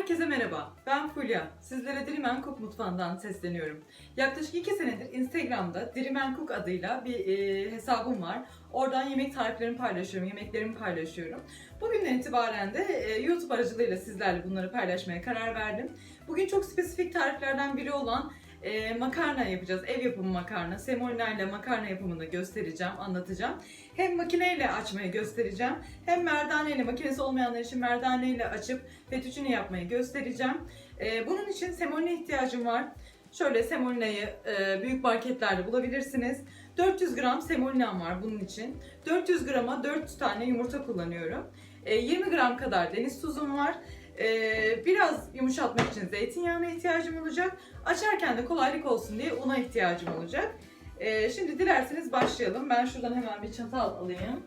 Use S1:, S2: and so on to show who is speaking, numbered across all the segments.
S1: Herkese merhaba, ben Fulya. Sizlere Dirimen Cook mutfağından sesleniyorum. Yaklaşık iki senedir Instagram'da Dirimen Cook adıyla bir e, hesabım var. Oradan yemek tariflerimi paylaşıyorum, yemeklerimi paylaşıyorum. Bugünden itibaren de e, YouTube aracılığıyla sizlerle bunları paylaşmaya karar verdim. Bugün çok spesifik tariflerden biri olan e, makarna yapacağız. Ev yapımı makarna. Semolina ile makarna yapımını göstereceğim, anlatacağım. Hem makineyle açmayı göstereceğim. Hem merdaneyle, makinesi olmayanlar için merdaneyle açıp fettuccine yapmayı göstereceğim. E, bunun için semolina ihtiyacım var. Şöyle semolinayı e, büyük marketlerde bulabilirsiniz. 400 gram semolinam var bunun için. 400 grama 4 tane yumurta kullanıyorum. E, 20 gram kadar deniz tuzum var. Ee, biraz yumuşatmak için zeytinyağına ihtiyacım olacak. Açarken de kolaylık olsun diye una ihtiyacım olacak. Ee, şimdi dilerseniz başlayalım. Ben şuradan hemen bir çatal alayım.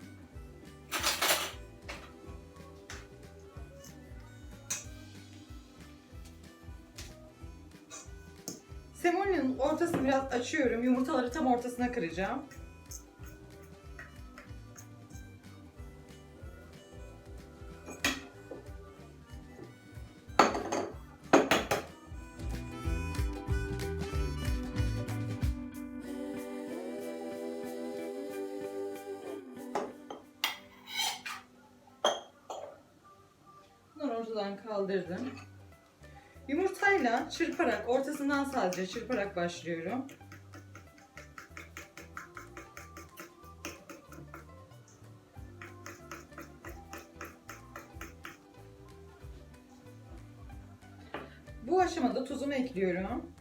S1: Semolina'nın ortasını biraz açıyorum. Yumurtaları tam ortasına kıracağım. Ortadan kaldırdım. Yumurtayla çırparak, ortasından sadece çırparak başlıyorum. Bu aşamada tuzumu ekliyorum.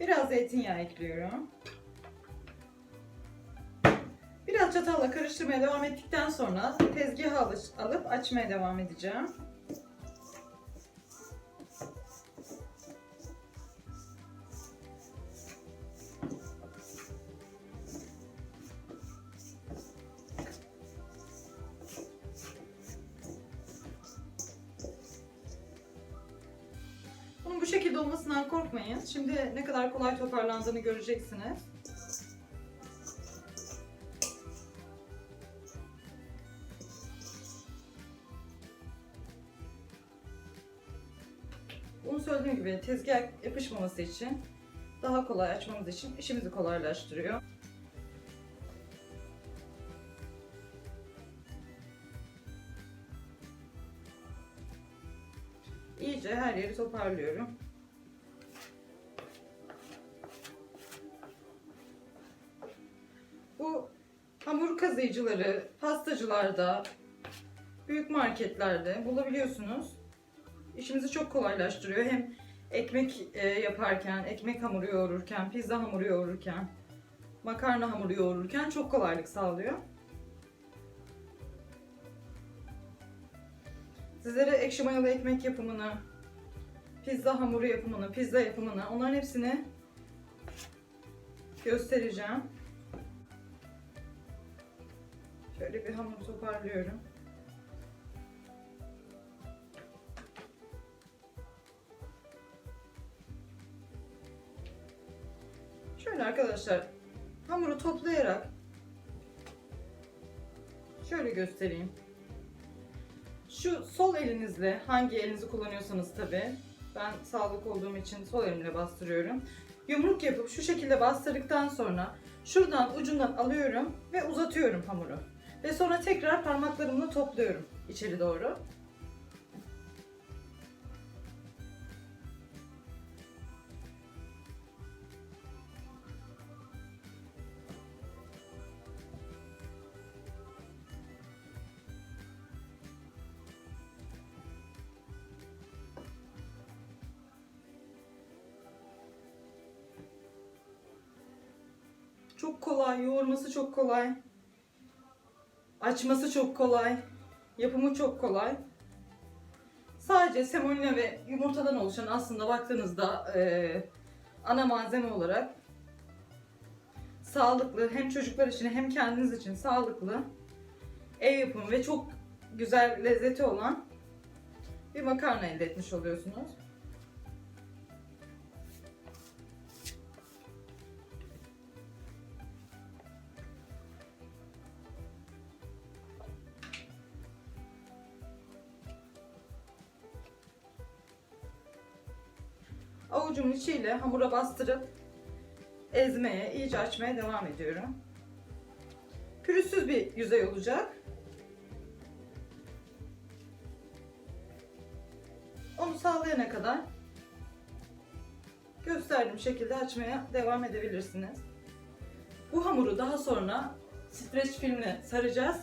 S1: Biraz zeytinyağı ekliyorum. Çatalla karıştırmaya devam ettikten sonra tezgaha alış- alıp açmaya devam edeceğim. Bunun bu şekilde olmasından korkmayın. Şimdi ne kadar kolay toparlandığını göreceksiniz. Tezgah yapışmaması için, daha kolay açmamız için işimizi kolaylaştırıyor. İyice her yeri toparlıyorum. Bu hamur kazıyıcıları pastacılarda, büyük marketlerde bulabiliyorsunuz işimizi çok kolaylaştırıyor. Hem ekmek e, yaparken, ekmek hamuru yoğururken, pizza hamuru yoğururken, makarna hamuru yoğururken çok kolaylık sağlıyor. Sizlere ekşi mayalı ekmek yapımını, pizza hamuru yapımını, pizza yapımını onların hepsini göstereceğim. Şöyle bir hamur toparlıyorum. Şöyle arkadaşlar hamuru toplayarak şöyle göstereyim. Şu sol elinizle hangi elinizi kullanıyorsanız tabi ben sağlık olduğum için sol elimle bastırıyorum. Yumruk yapıp şu şekilde bastırdıktan sonra şuradan ucundan alıyorum ve uzatıyorum hamuru. Ve sonra tekrar parmaklarımla topluyorum içeri doğru. Çok kolay, yoğurması çok kolay. Açması çok kolay. Yapımı çok kolay. Sadece semolina ve yumurtadan oluşan aslında baktığınızda e, ana malzeme olarak sağlıklı hem çocuklar için hem kendiniz için sağlıklı ev yapımı ve çok güzel lezzeti olan bir makarna elde etmiş oluyorsunuz. Avucumun içiyle hamura bastırıp ezmeye, iyice açmaya devam ediyorum. Pürüzsüz bir yüzey olacak. Onu sağlayana kadar gösterdiğim şekilde açmaya devam edebilirsiniz. Bu hamuru daha sonra streç filmle saracağız.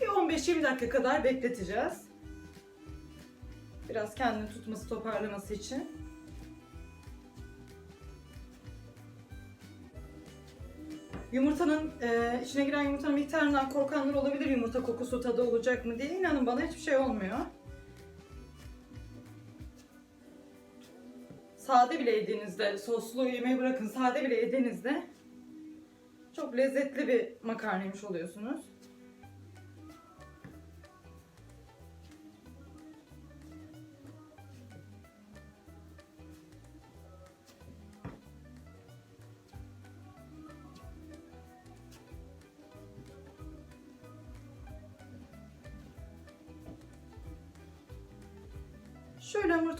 S1: Bir 15-20 dakika kadar bekleteceğiz. Biraz kendini tutması, toparlaması için. Yumurtanın e, içine giren yumurtanın miktarından korkanlar olabilir yumurta kokusu tadı olacak mı diye. İnanın bana hiçbir şey olmuyor. Sade bile yediğinizde, soslu yemeği bırakın sade bile yediğinizde çok lezzetli bir makarna yemiş oluyorsunuz.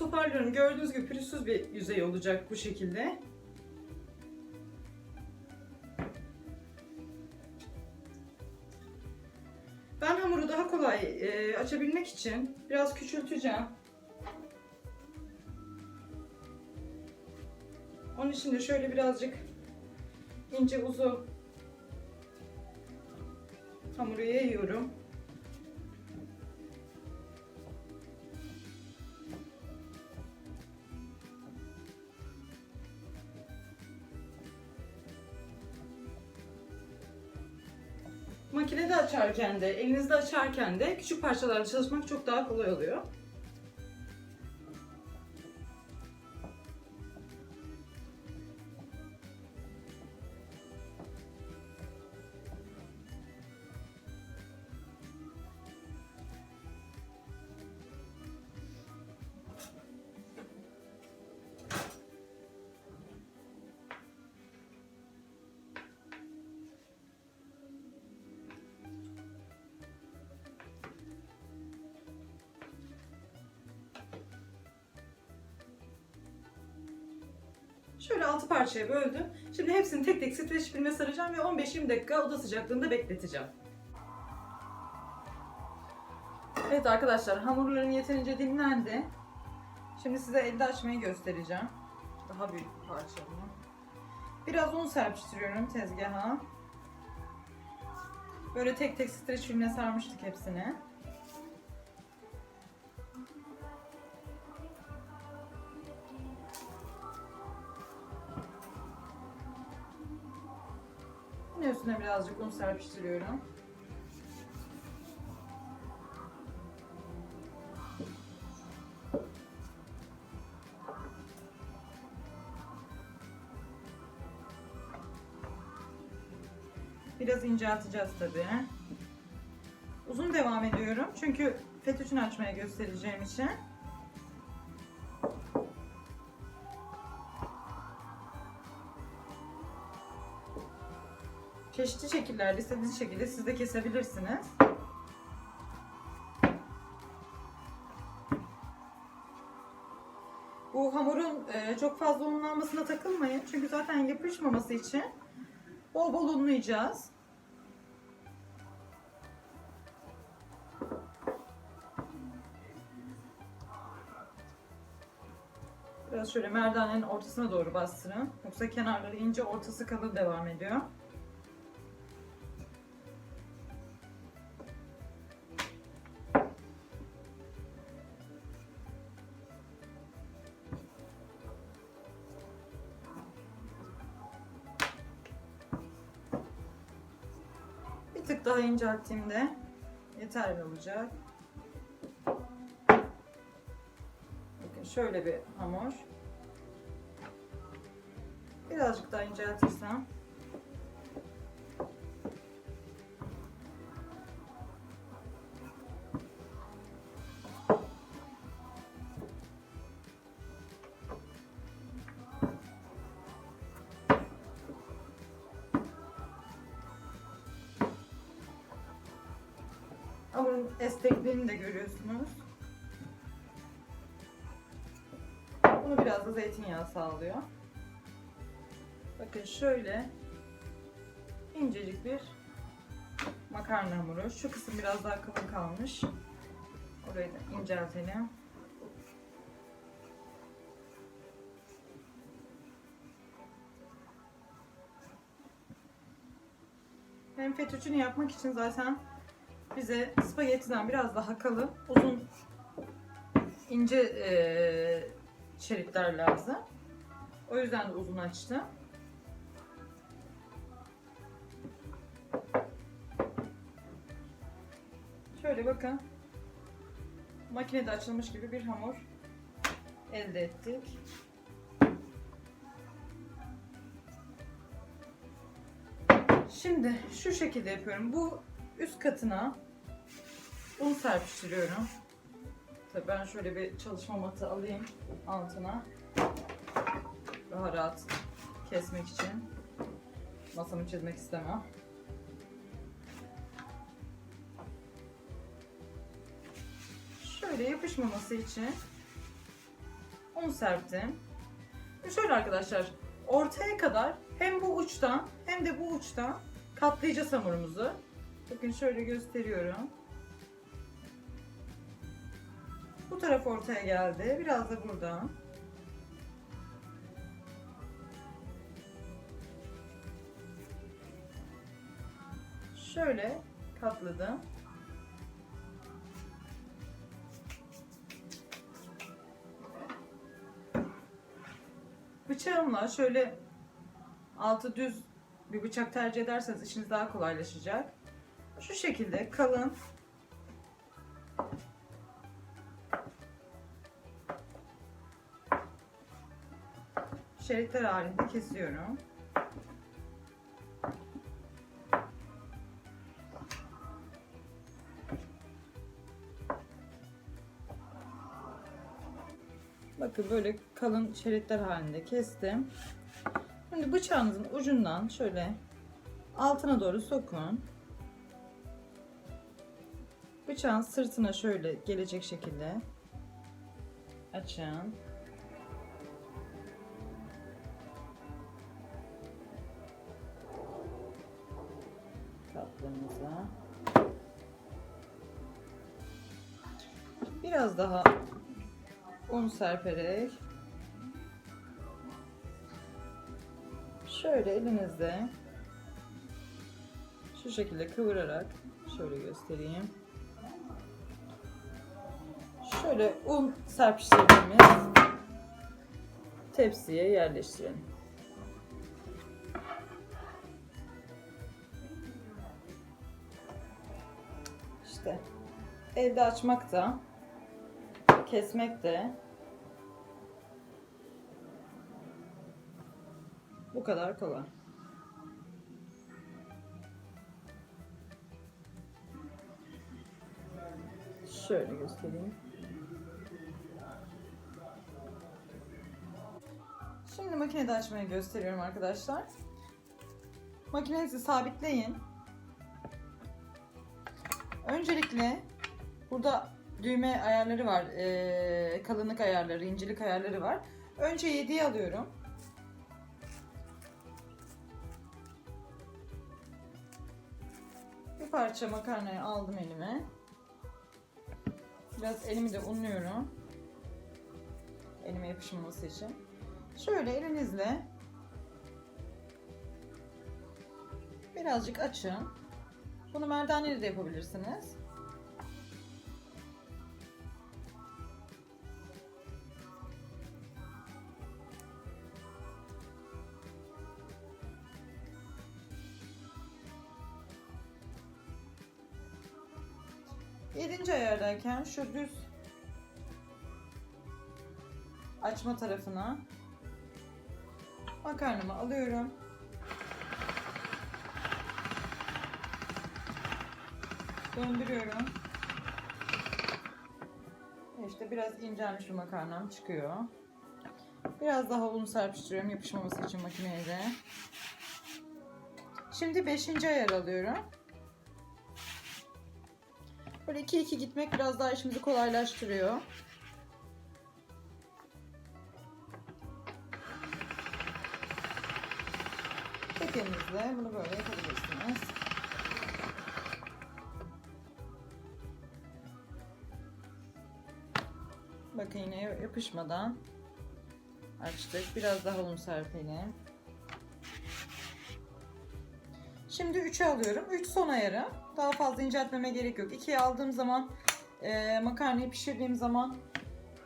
S1: Toparlıyorum. Gördüğünüz gibi pürüzsüz bir yüzey olacak bu şekilde. Ben hamuru daha kolay e, açabilmek için biraz küçülteceğim. Onun için de şöyle birazcık ince uzu hamuru yayıyorum. Makinede açarken de, elinizde açarken de küçük parçalarla çalışmak çok daha kolay oluyor. Şöyle altı parçaya böldüm. Şimdi hepsini tek tek streç filme saracağım ve 15-20 dakika oda sıcaklığında bekleteceğim. Evet arkadaşlar hamurların yeterince dinlendi. Şimdi size elde açmayı göstereceğim. Daha büyük bir parçamı. Biraz un serpiştiriyorum tezgaha. Böyle tek tek streç filmle sarmıştık hepsini. Birazcık un serpiştiriyorum. Biraz incelteceğiz tabii. Uzun devam ediyorum çünkü fetüçün açmaya göstereceğim için. Çeşitli şekillerde istediğiniz şekilde siz de kesebilirsiniz. Bu hamurun e, çok fazla unlanmasına takılmayın. Çünkü zaten yapışmaması için bol bol unlayacağız. Biraz şöyle merdanenin ortasına doğru bastırın. Yoksa kenarları ince, ortası kalın devam ediyor. İncelttiğimde yeterli olacak. Bakın şöyle bir hamur. Birazcık daha inceltirsem. Hamurun esnekliğini de görüyorsunuz. Bunu biraz da zeytinyağı sağlıyor. Bakın şöyle incecik bir makarna hamuru. Şu kısım biraz daha kalın kalmış. Orayı da inceltelim. Hem fettuccine yapmak için zaten bize spagettiden biraz daha kalın, uzun, ince eee, şeritler lazım. O yüzden de uzun açtım. Şöyle bakın. Makinede açılmış gibi bir hamur elde ettik. Şimdi şu şekilde yapıyorum. Bu üst katına un serpiştiriyorum. Tabii ben şöyle bir çalışma matı alayım altına. Daha rahat kesmek için. Masamı çizmek istemem. Şöyle yapışmaması için un serptim. Şöyle arkadaşlar ortaya kadar hem bu uçtan hem de bu uçtan katlayacağız hamurumuzu. Bakın şöyle gösteriyorum. Bu taraf ortaya geldi. Biraz da buradan. Şöyle katladım. Bıçağımla şöyle altı düz bir bıçak tercih ederseniz işiniz daha kolaylaşacak. Şu şekilde kalın şeritler halinde kesiyorum. Bakın böyle kalın şeritler halinde kestim. Şimdi bıçağınızın ucundan şöyle altına doğru sokun. Bıçağın sırtına şöyle gelecek şekilde açın. Tatlımıza. Biraz daha un serperek şöyle elinizde şu şekilde kıvırarak şöyle göstereyim. Şöyle un serpiştirdiğimiz tepsiye yerleştirelim. Elde açmak da kesmek de bu kadar kolay. Şöyle göstereyim. Şimdi makinede açmayı gösteriyorum arkadaşlar. Makinenizi sabitleyin. Öncelikle burada düğme ayarları var. Ee, kalınlık ayarları, incelik ayarları var. Önce 7'yi alıyorum. Bir parça makarnayı aldım elime. Biraz elimi de unluyorum. Elime yapışmaması için. Şöyle elinizle birazcık açın. Bunu merdaneyle de yapabilirsiniz. Ayardayken şu düz açma tarafına makarnamı alıyorum. Döndürüyorum. İşte biraz incelmiş bir makarnam çıkıyor. Biraz daha un serpiştiriyorum yapışmaması için makineye de. Şimdi 5. ayar alıyorum. Böyle iki iki gitmek biraz daha işimizi kolaylaştırıyor. Tekenizle bunu böyle yapabilirsiniz. Bakın yine yapışmadan açtık. Biraz daha un serpelim. Şimdi 3'e alıyorum. 3 son ayarı. Daha fazla inceltmeme gerek yok. 2'ye aldığım zaman e, makarnayı pişirdiğim zaman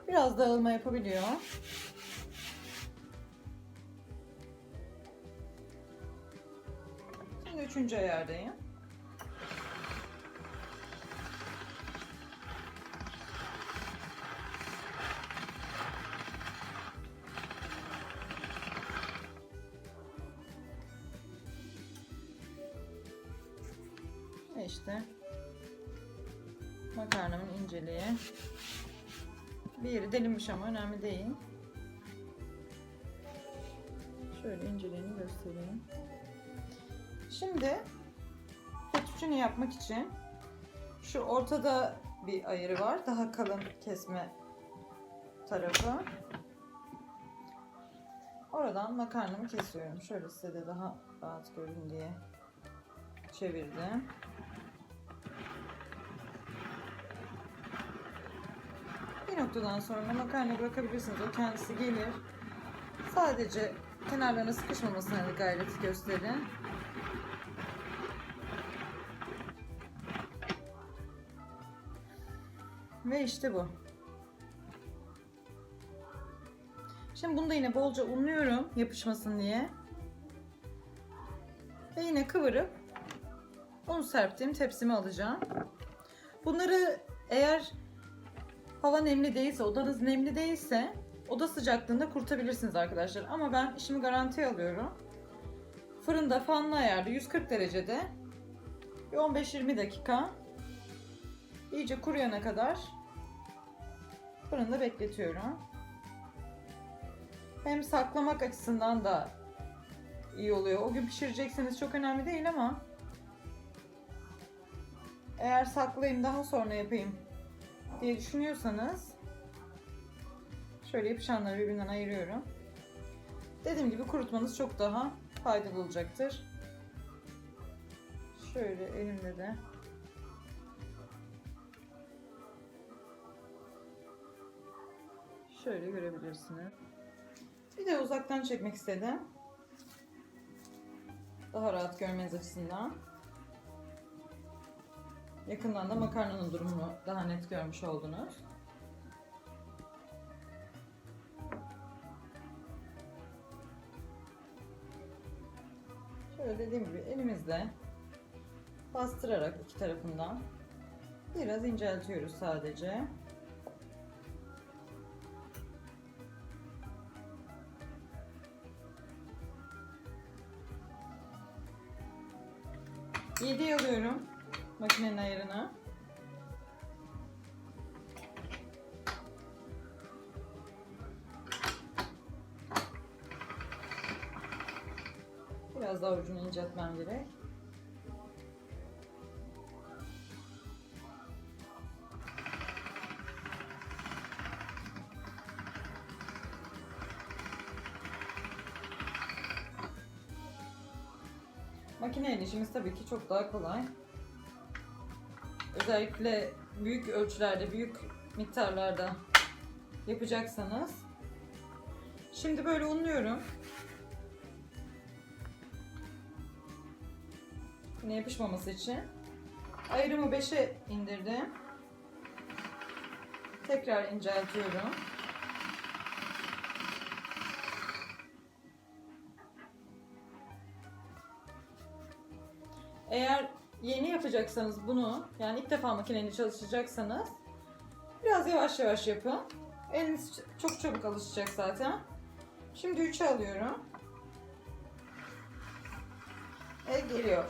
S1: biraz dağılma yapabiliyor. Şimdi üçüncü ayardayım. Delinmiş ama önemli değil. Şöyle inceliğini göstereyim. Şimdi fettuccine yapmak için şu ortada bir ayarı var. Daha kalın kesme tarafı. Oradan makarnamı kesiyorum. Şöyle size de daha rahat görün diye çevirdim. Noktadan sonra makarna bırakabilirsiniz. O kendisi gelir. Sadece kenarlarına sıkışmamasına gayret gösterin. Ve işte bu. Şimdi bunu da yine bolca unluyorum yapışmasın diye. Ve yine kıvırıp un serptiğim tepsime alacağım. Bunları eğer hava nemli değilse, odanız nemli değilse oda sıcaklığında kurutabilirsiniz arkadaşlar. Ama ben işimi garantiye alıyorum. Fırında fanlı ayarda 140 derecede bir 15-20 dakika iyice kuruyana kadar fırında bekletiyorum. Hem saklamak açısından da iyi oluyor. O gün pişirecekseniz çok önemli değil ama eğer saklayayım daha sonra yapayım diye düşünüyorsanız şöyle yapışanları birbirinden ayırıyorum. Dediğim gibi kurutmanız çok daha faydalı olacaktır. Şöyle elimde de şöyle görebilirsiniz. Bir de uzaktan çekmek istedim. Daha rahat görmeniz açısından. Yakından da makarnanın durumunu daha net görmüş oldunuz. Şöyle dediğim gibi elimizle bastırarak iki tarafından biraz inceltiyoruz sadece. Yedi alıyorum makinenin ayarına. Biraz daha ucunu inceltmem gerek. Makineyle işimiz tabii ki çok daha kolay. Özellikle büyük ölçülerde, büyük miktarlarda yapacaksanız. Şimdi böyle unluyorum. Yine yapışmaması için. Ayrımı 5'e indirdim. Tekrar inceltiyorum. Eğer yeni yapacaksanız bunu, yani ilk defa makineni çalışacaksanız biraz yavaş yavaş yapın. Eliniz çok çabuk alışacak zaten. Şimdi 3'e alıyorum. Ve geliyor.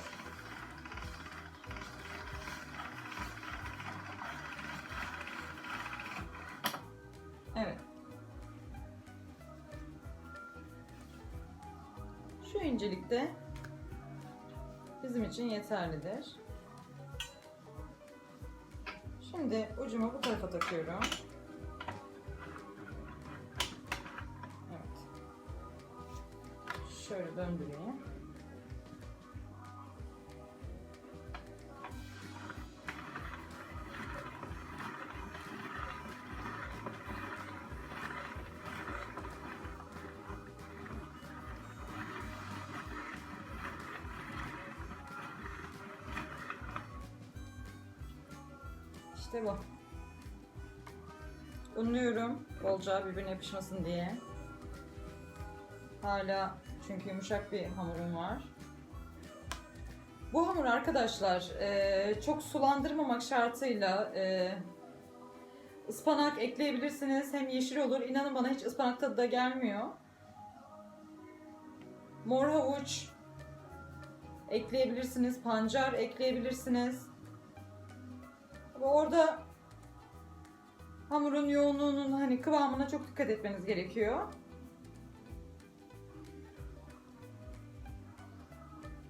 S1: Evet. Şu incelikte bizim için yeterlidir. Şimdi ucumu bu tarafa takıyorum. Evet. Şöyle döndüreyim. İşte bu. Unluyorum bolca birbirine yapışmasın diye. Hala çünkü yumuşak bir hamurum var. Bu hamur arkadaşlar e, çok sulandırmamak şartıyla e, ıspanak ekleyebilirsiniz. Hem yeşil olur. İnanın bana hiç ıspanak tadı da gelmiyor. Mor havuç ekleyebilirsiniz. Pancar ekleyebilirsiniz. Ve orada hamurun yoğunluğunun hani kıvamına çok dikkat etmeniz gerekiyor.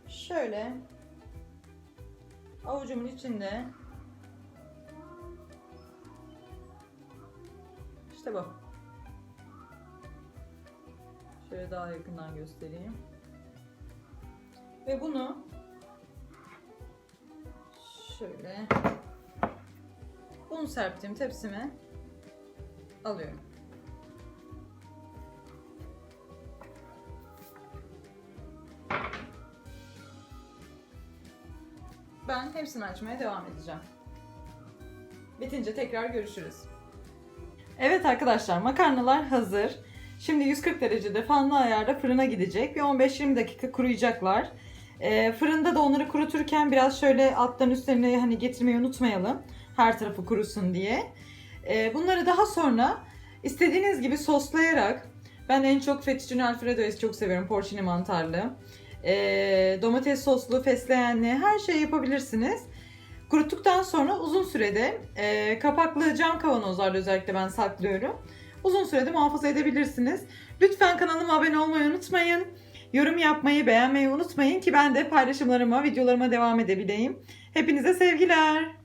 S1: Şöyle avucumun içinde işte bu. Şöyle daha yakından göstereyim. Ve bunu şöyle un serptiğim tepsime alıyorum. Ben hepsini açmaya devam edeceğim. Bitince tekrar görüşürüz. Evet arkadaşlar makarnalar hazır. Şimdi 140 derecede fanlı ayarda fırına gidecek. Bir 15-20 dakika kuruyacaklar. Ee, fırında da onları kuruturken biraz şöyle alttan üstlerine hani getirmeyi unutmayalım. Her tarafı kurusun diye. Ee, bunları daha sonra istediğiniz gibi soslayarak ben en çok fettuccine alfredo'yu çok seviyorum. Porcini mantarlı. Ee, domates soslu, fesleğenli her şey yapabilirsiniz. Kuruttuktan sonra uzun sürede e, kapaklı cam kavanozlarda özellikle ben saklıyorum. Uzun sürede muhafaza edebilirsiniz. Lütfen kanalıma abone olmayı unutmayın. Yorum yapmayı, beğenmeyi unutmayın ki ben de paylaşımlarıma, videolarıma devam edebileyim. Hepinize sevgiler.